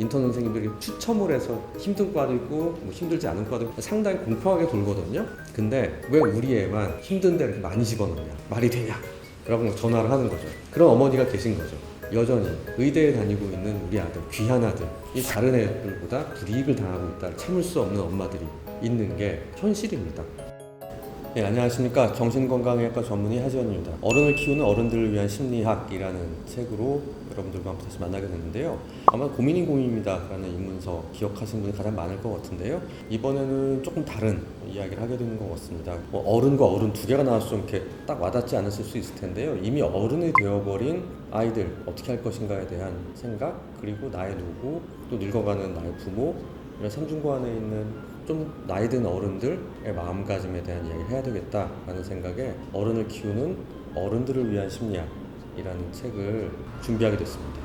인턴 선생님들이 추첨을 해서 힘든 과도 있고 뭐 힘들지 않은 과도 있고 상당히 공평하게 돌거든요. 근데 왜 우리 애만 힘든데 이렇게 많이 집어넣냐? 말이 되냐? 라고 전화를 하는 거죠. 그런 어머니가 계신 거죠. 여전히 의대에 다니고 있는 우리 아들, 귀한 아들, 이 다른 애들보다 불이익을 당하고 있다. 참을 수 없는 엄마들이 있는 게 현실입니다. 네, 안녕하십니까. 정신건강의학과 전문의 하지원입니다. 어른을 키우는 어른들을 위한 심리학이라는 책으로 여러분들과 다시 만나게 됐는데요. 아마 고민인 고민입니다. 라는 입문서 기억하시는 분이 가장 많을 것 같은데요. 이번에는 조금 다른 이야기를 하게 되는 것 같습니다. 뭐 어른과 어른 두 개가 나와서 좀 이렇게 딱 와닿지 않으실 수 있을 텐데요. 이미 어른이 되어버린 아이들 어떻게 할 것인가에 대한 생각, 그리고 나의 누구, 또 늙어가는 나의 부모, 이런 삼중고 안에 있는 좀 나이 든 어른들의 마음가짐에 대한 이야기를 해야 되겠다라는 생각에 어른을 키우는 어른들을 위한 심리학이라는 책을 준비하게 됐습니다.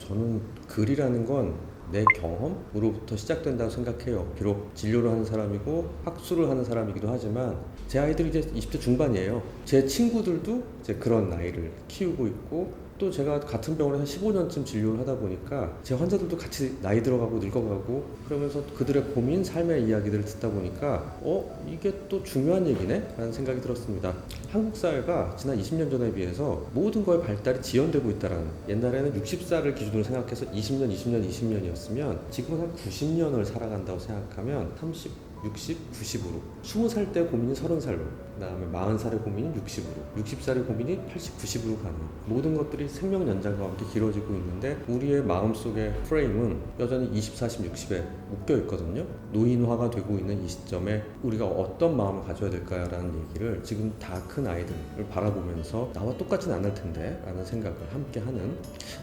저는 글이라는 건 내 경험으로부터 시작된다고 생각해요. 비록 진료를 하는 사람이고 학술을 하는 사람이기도 하지만 제 아이들이 이제 20대 중반이에요. 제 친구들도 이제 그런 나이를 키우고 있고 또 제가 같은 병원에 한 15년쯤 진료를 하다 보니까 제 환자들도 같이 나이 들어가고 늙어가고 그러면서 그들의 고민, 삶의 이야기들을 듣다 보니까 어 이게 또 중요한 얘기네 라는 생각이 들었습니다. 한국 사회가 지난 20년 전에 비해서 모든 거의 발달이 지연되고 있다라는 옛날에는 60살을 기준으로 생각해서 20년, 20년, 20년이었으면 지금은 한 90년을 살아간다고 생각하면 30 60, 90으로. 20살 때 고민이 30살로. 그 다음에 40살의 고민이 60으로. 60살의 고민이 80, 90으로 가는 모든 것들이 생명 연장과 함께 길어지고 있는데 우리의 마음속의 프레임은 여전히 20, 40, 60에 묶여 있거든요. 노인화가 되고 있는 이 시점에 우리가 어떤 마음을 가져야 될까라는 얘기를 지금 다 큰 아이들을 바라보면서 나와 똑같진 않을 텐데 라는 생각을 함께 하는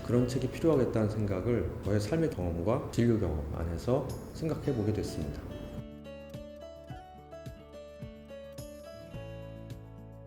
그런 책이 필요하겠다는 생각을 저의 삶의 경험과 진료 경험 안에서 생각해 보게 됐습니다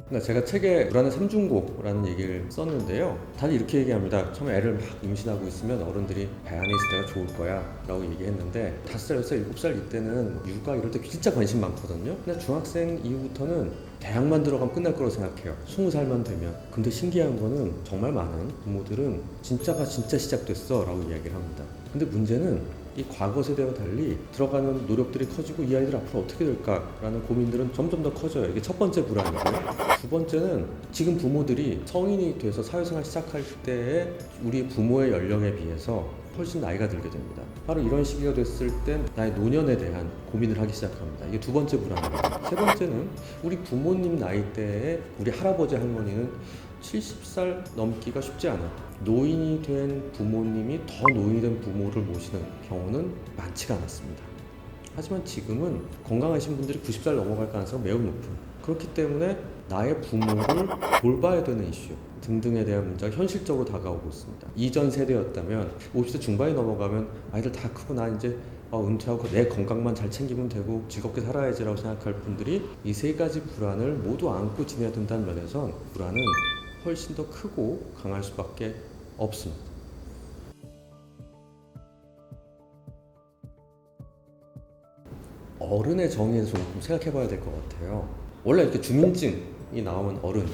제가 책에 불안의 삼중고라는 얘기를 썼는데요. 다들 이렇게 얘기합니다. 처음에 애를 막 임신하고 있으면 어른들이 배 안에 있을 때가 좋을 거야 라고 얘기했는데 다섯 살, 여섯 살, 일곱 살 이때는 육아 이럴 때 진짜 관심 많거든요. 근데 중학생 이후부터는 대학만 들어가면 끝날 거라고 생각해요. 스무 살만 되면. 근데 신기한 거는 정말 많은 부모들은 진짜가 진짜 시작됐어 라고 이야기를 합니다. 근데 문제는 이 과거 세대와 달리 들어가는 노력들이 커지고 이 아이들 앞으로 어떻게 될까라는 고민들은 점점 더 커져요. 이게 첫 번째 불안이고요. 두 번째는 지금 부모들이 성인이 돼서 사회생활 시작할 때에 우리 부모의 연령에 비해서 훨씬 나이가 들게 됩니다. 바로 이런 시기가 됐을 땐 나의 노년에 대한 고민을 하기 시작합니다. 이게 두 번째 불안입니다. 세 번째는 우리 부모님 나이대에 우리 할아버지 할머니는 70살 넘기가 쉽지 않아요. 노인이 된 부모님이 더 노인이 된 부모를 모시는 경우는 많지가 않았습니다. 하지만 지금은 건강하신 분들이 90살 넘어갈 가능성이 매우 높은 그렇기 때문에 나의 부모를 돌봐야 되는 이슈 등등에 대한 문제가 현실적으로 다가오고 있습니다. 이전 세대였다면 50세 중반이 넘어가면 아이들 다 크고 나 이제 어, 은퇴하고 내 건강만 잘 챙기면 되고 즐겁게 살아야지라고 생각할 분들이 이 세 가지 불안을 모두 안고 지내야 된다는 면에선 불안은 훨씬 더 크고 강할 수밖에 없습니다. 어른의 정의에 대해서 좀 생각해 봐야 될 것 같아요. 원래 이렇게 주민증이 나오면 어른,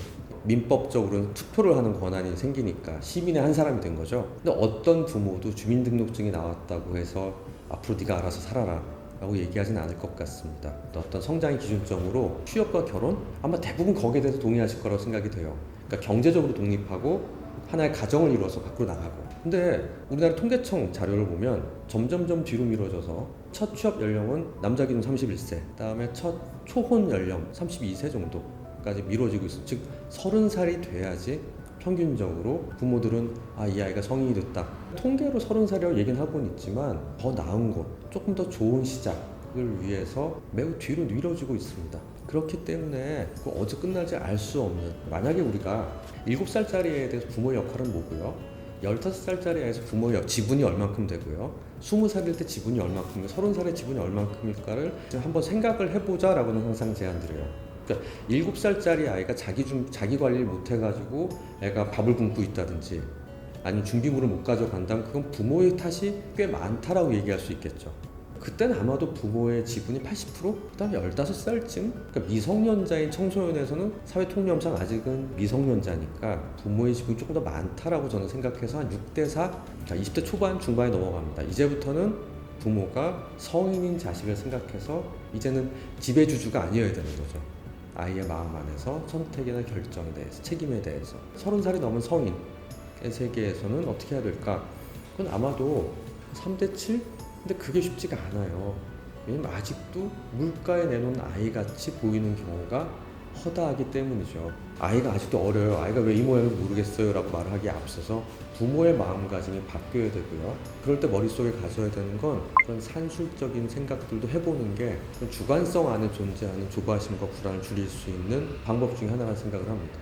민법적으로는 투표를 하는 권한이 생기니까 시민의 한 사람이 된 거죠. 근데 어떤 부모도 주민등록증이 나왔다고 해서 앞으로 네가 알아서 살아라. 라고 얘기하진 않을 것 같습니다. 어떤 성장의 기준점으로 취업과 결혼 아마 대부분 거기에 대해서 동의하실 거라고 생각이 돼요. 그러니까 경제적으로 독립하고 하나의 가정을 이루어서 밖으로 나가고. 근데 우리나라 통계청 자료를 보면 점점점 뒤로 미뤄져서 첫 취업 연령은 남자 기준 31세, 그다음에 첫 초혼 연령 32세 정도까지 미뤄지고 있어. 즉 30살이 돼야지 평균적으로 부모들은 아 이 아이가 성인이 됐다. 통계로 30살이라고 얘기는 하고는 있지만 더 나은 곳, 조금 더 좋은 시작을 위해서 매우 뒤로 미뤄지고 있습니다. 그렇기 때문에 그 어디 끝날지 알 수 없는 만약에 우리가 7살짜리 애에 대해서 부모의 역할은 뭐고요? 15살짜리 애에서 부모의 역- 지분이 얼만큼 되고요? 20살일 때 지분이 얼만큼이고 30살의 지분이 얼만큼일까를 한번 생각을 해보자 라고는 항상 제안드려요. 그러니까 7살짜리 아이가 자기 좀 자기 관리를 못 해가지고 애가 밥을 굶고 있다든지 아니면 준비물을 못 가져간다면 그건 부모의 탓이 꽤 많다라고 얘기할 수 있겠죠. 그때는 아마도 부모의 지분이 80% 그다음에 15살쯤 그러니까 미성년자인 청소년에서는 사회 통념상 아직은 미성년자니까 부모의 지분이 조금 더 많다라고 저는 생각해서 한 6대 4, 자 20대 초반 중반에 넘어갑니다. 이제부터는 부모가 성인인 자식을 생각해서 이제는 지배주주가 아니어야 되는 거죠. 아이의 마음 안에서 선택이나 결정에 대해서 책임에 대해서 서른 살이 넘은 성인의 세계에서는 어떻게 해야 될까? 그건 아마도 3대 7? 근데 그게 쉽지가 않아요. 왜냐면 아직도 물가에 내놓은 아이 같이 보이는 경우가 허다하기 때문이죠. 아이가 아직도 어려요. 아이가 왜 이 모양인지 모르겠어요. 라고 말하기에 앞서서 부모의 마음가짐이 바뀌어야 되고요. 그럴 때 머릿속에 가져야 되는 건 그런 산술적인 생각들도 해보는 게 주관성 안에 존재하는 조바심과 불안을 줄일 수 있는 방법 중에 하나라는 생각을 합니다.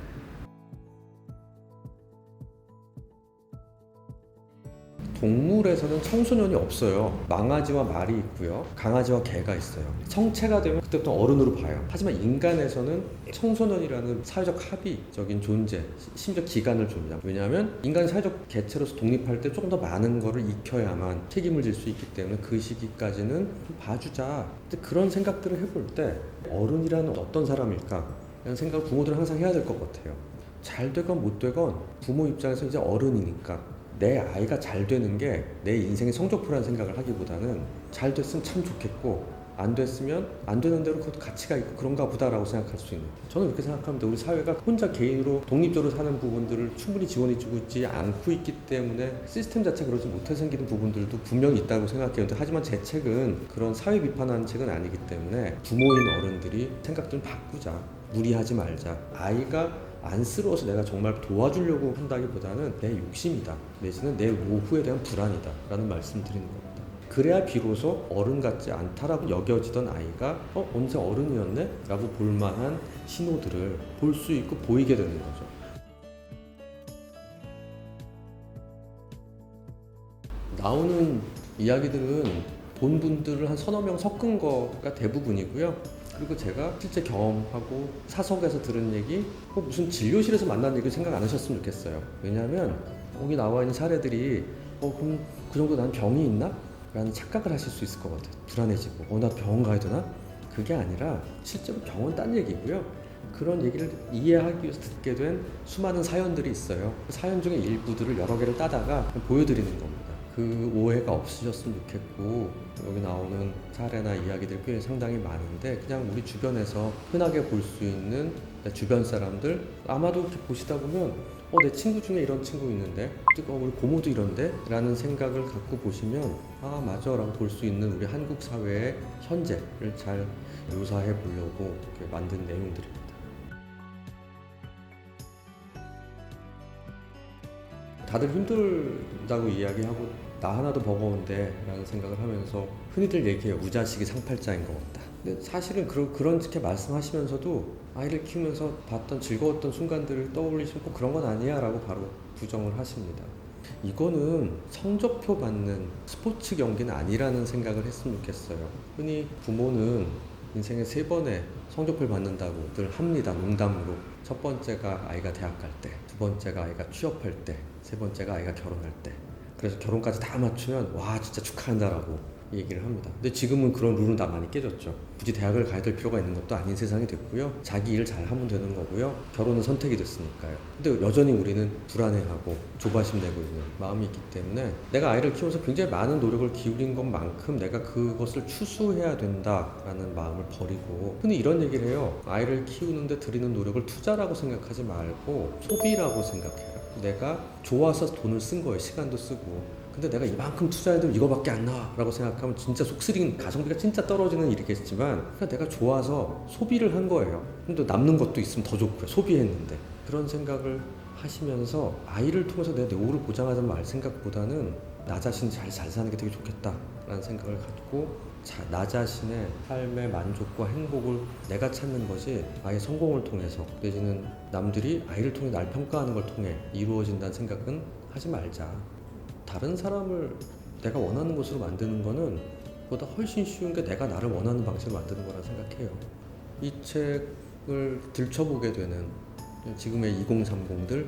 동물에서는 청소년이 없어요. 망아지와 말이 있고요. 강아지와 개가 있어요. 성체가 되면 그때부터 어른으로 봐요. 하지만 인간에서는 청소년이라는 사회적 합의적인 존재, 심지어 기간을 줍니다. 왜냐하면 인간이 사회적 개체로서 독립할 때 조금 더 많은 거를 익혀야만 책임을 질 수 있기 때문에 그 시기까지는 좀 봐주자. 그런 생각들을 해볼 때 어른이라는 어떤 사람일까? 라는 생각을 부모들은 항상 해야 될 것 같아요. 잘 되건 못 되건 부모 입장에서 이제 어른이니까 내 아이가 잘 되는 게 내 인생의 성적표라는 생각을 하기보다는 잘 됐으면 참 좋겠고 안 됐으면 안 되는 대로 그것도 가치가 있고 그런가 보다라고 생각할 수 있는. 저는 그렇게 생각합니다. 우리 사회가 혼자 개인으로 독립적으로 사는 부분들을 충분히 지원해주고 있지 않고 있기 때문에 시스템 자체가 그러지 못해 생기는 부분들도 분명히 있다고 생각해요. 하지만 제 책은 그런 사회 비판하는 책은 아니기 때문에 부모인 어른들이 생각 좀 바꾸자. 무리하지 말자. 아이가 안쓰러워서 내가 정말 도와주려고 한다기보다는 내 욕심이다 내지는 내 노후에 대한 불안이다 라는 말씀 드리는 겁니다 그래야 비로소 어른 같지 않다라고 여겨지던 아이가 어 언제 어른이었네? 라고 볼만한 신호들을 볼 수 있고 보이게 되는 거죠 나오는 이야기들은 본 분들을 한 서너 명 섞은 거가 대부분이고요. 그리고 제가 실제 경험하고 사석에서 들은 얘기, 꼭 무슨 진료실에서 만난 얘기 생각 안 하셨으면 좋겠어요. 왜냐하면 여기 나와 있는 사례들이 어 그럼 그 정도 난 병이 있나? 라는 착각을 하실 수 있을 것 같아요. 불안해지고 어 나 병원 가야 되나? 그게 아니라 실제로 병원 딴 얘기고요. 그런 얘기를 이해하기 위해서 듣게 된 수많은 사연들이 있어요. 그 사연 중에 일부들을 여러 개를 따다가 보여드리는 겁니다. 그 오해가 없으셨으면 좋겠고 여기 나오는 사례나 이야기들 꽤 상당히 많은데 그냥 우리 주변에서 흔하게 볼 수 있는 내 주변 사람들 아마도 이렇게 보시다 보면 어 내 친구 중에 이런 친구 있는데 어 우리 고모도 이런데 라는 생각을 갖고 보시면 아 맞아 라고 볼 수 있는 우리 한국 사회의 현재를 잘 묘사해 보려고 이렇게 만든 내용들입니다. 다들 힘들다고 이야기하고 나 하나도 버거운데 라는 생각을 하면서 흔히들 얘기해요. 우자식이 상팔자인 것 같다. 근데 사실은 그런, 그렇게 말씀하시면서도 아이를 키우면서 봤던 즐거웠던 순간들을 떠올리시면 꼭 그런 건 아니야 라고 바로 부정을 하십니다. 이거는 성적표 받는 스포츠 경기는 아니라는 생각을 했으면 좋겠어요. 흔히 부모는 인생에 세 번의 성적표를 받는다고들 합니다 농담으로. 첫 번째가 아이가 대학 갈 때, 두 번째가 아이가 취업할 때, 세 번째가 아이가 결혼할 때. 그래서 결혼까지 다 맞추면 와 진짜 축하한다라고 얘기를 합니다. 근데 지금은 그런 룰은 다 많이 깨졌죠. 굳이 대학을 가야 될 필요가 있는 것도 아닌 세상이 됐고요. 자기 일잘 하면 되는 거고요. 결혼은 선택이 됐으니까요. 근데 여전히 우리는 불안해하고 조바심 내고 있는 마음이 있기 때문에 내가 아이를 키우면서 굉장히 많은 노력을 기울인 것만큼 내가 그것을 추수해야 된다라는 마음을 버리고 흔히 이런 얘기를 해요. 아이를 키우는데 들이는 노력을 투자라고 생각하지 말고 소비라고 생각해라. 내가 좋아서 돈을 쓴 거예요. 시간도 쓰고. 근데 내가 이만큼 투자해도 이거밖에 안 나와 라고 생각하면 진짜 속쓰린 가성비가 진짜 떨어지는 일이겠지만 그냥 내가 좋아서 소비를 한 거예요 근데 남는 것도 있으면 더 좋고요 소비했는데 그런 생각을 하시면서 아이를 통해서 내 노후를 보장하자는 말 생각보다는 나 자신이 잘, 잘 사는 게 되게 좋겠다 라는 생각을 갖고 자, 나 자신의 삶의 만족과 행복을 내가 찾는 것이 아이의 성공을 통해서 내지는 남들이 아이를 통해 날 평가하는 걸 통해 이루어진다는 생각은 하지 말자 다른 사람을 내가 원하는 것으로 만드는 거는 보다 훨씬 쉬운 게 내가 나를 원하는 방식으로 만드는 거라 생각해요. 이 책을 들춰보게 되는 지금의 2030들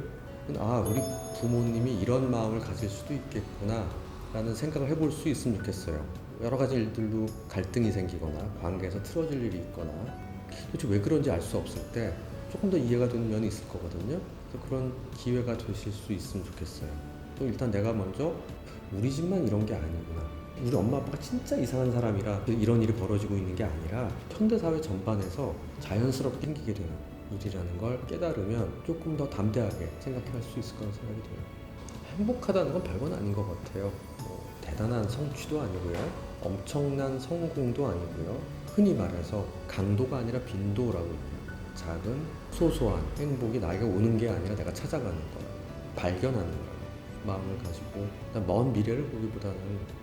아 우리 부모님이 이런 마음을 가질 수도 있겠구나 라는 생각을 해볼 수 있으면 좋겠어요. 여러 가지 일들로 갈등이 생기거나 관계에서 틀어질 일이 있거나 도대체 왜 그런지 알 수 없을 때 조금 더 이해가 되는 면이 있을 거거든요. 그래서 그런 기회가 되실 수 있으면 좋겠어요. 또 일단 내가 먼저 우리 집만 이런 게 아니구나. 우리 엄마 아빠가 진짜 이상한 사람이라 이런 일이 벌어지고 있는 게 아니라 현대 사회 전반에서 자연스럽게 생기게 되는 일이라는 걸 깨달으면 조금 더 담대하게 생각할 수 있을 거라는 생각이 들어요. 행복하다는 건 별건 아닌 것 같아요. 뭐 대단한 성취도 아니고요. 엄청난 성공도 아니고요. 흔히 말해서 강도가 아니라 빈도라고 해요. 작은 소소한 행복이 나에게 오는 게 아니라 내가 찾아가는 것, 발견하는 것. 마음을 가지고 먼 미래를 보기보다는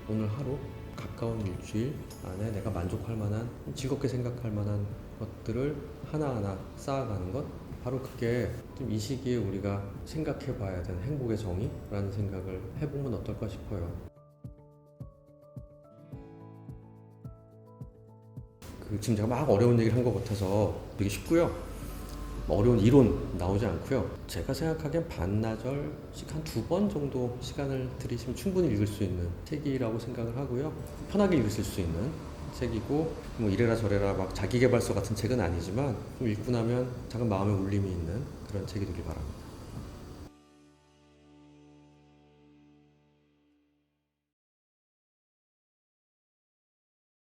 오늘 하루 가까운 일주일 안에 내가 만족할 만한 즐겁게 생각할 만한 것들을 하나하나 쌓아가는 것 바로 그게 좀 이 시기에 우리가 생각해 봐야 되는 행복의 정의라는 생각을 해보면 어떨까 싶어요. 그 지금 제가 막 어려운 얘기를 한 것 같아서 되게 쉽고요. 어려운 이론 나오지 않고요. 제가 생각하기엔 반나절씩 한 두 번 정도 시간을 들이시면 충분히 읽을 수 있는 책이라고 생각을 하고요. 편하게 읽으실 수 있는 책이고 뭐 이래라 저래라 막 자기계발서 같은 책은 아니지만 좀 읽고 나면 작은 마음의 울림이 있는 그런 책이 되길 바랍니다.